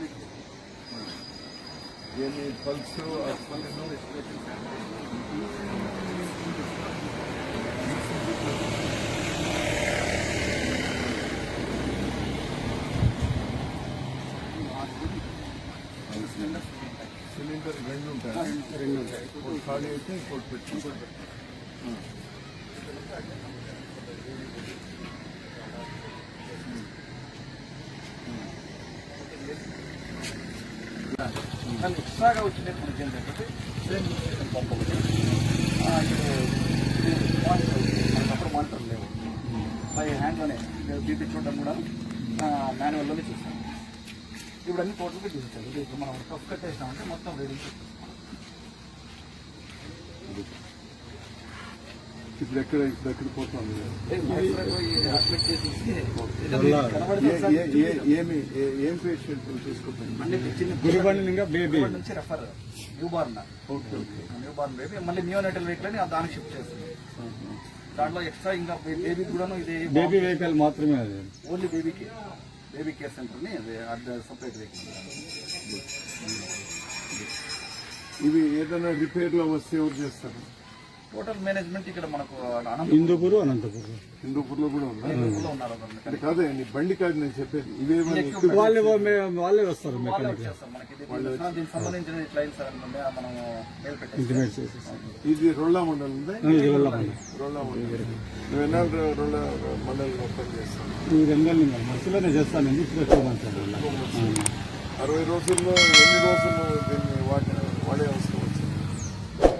Monitor ఏమి pulse cylinder రెండు ఉంటాయి రెండు ఉంటాయి ఒకటి ఖాళీ అయితే ఇంకోటి పెట్టి దానికి ఎక్స్ట్రాగా వచ్చినట్టు మనకి ఏంటంటే సేమ్ పంప్ ఒకటి. మానిటర్ మనకప్పుడు మానిటర్ లేవు. బై హ్యాండ్లోనే బీపీ చూడడం కూడా మాన్యువల్లోనే చూస్తాం ఇప్పుడు అన్ని టోటల్గా చూపించాలి ఇది ఇప్పుడు మనం కఫ్ కట్టేసినామంటే మొత్తం రెడీ ఇప్పుడు ఎక్కడ ఇప్పుడు ఎక్కడ పోతుంది? ఏమి ఏ- పేషెంట్ ఇంకా బేబీ నుంచి refer new born okay okay. New born baby మళ్ళీ నియోనటల్ వెహికల్ అని దానికి షిఫ్ట్ చేస్తుంది. దాంట్లో ఎక్స్ట్రా ఇంకా బేబీ కూడాను ఇది బేబీ వెహికల్ మాత్రమే అది. ఓన్లీ బేబీకి బేబీ కేర్ సెంటర్ని అది అది సపరేట్ వెహికల్. ఇవి ఏదైనా రిపేర్లో వస్తే ఎవరు చేస్తారు? టోటల్ మేనేజ్మెంట్ ఇక్కడ మనకు హిందూపురు అనంతపురం. హిందూపూర్లో కూడా ఉందా? ఉన్నారు అది. కాదే నీ బండి కాదు నేను చెప్పేది. ఎక్కువ వాళ్ళే వాళ్ళే వస్తారు ఇది దీనికి సంబంధించిన క్లైంట్స్ మనం మెయిల్ పెట్టేస్తాం. ఇంటిమేట్ చేసేసి. ఇది రొల్లా మండలం ఉందా? రొల్లా మండలం. నువ్వు రొల్లా మండలంలో పని చేస్తాను ఈ రెండేళ్ళు ఇంకా మనసులోనే చేస్తానండి ఇప్పుడు చూడండి అరవై రోజుల్లో ఎన్ని రోజులు దీన్ని వచ్చింది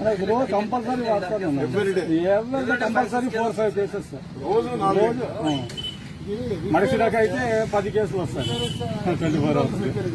రోజు కంపల్సరీ ఎవరి compulsory four five cases sir రోజు. మనిషి దాకా అయితే పది కేసులు వస్తాయి. Twenty four hours. క్రిటికల్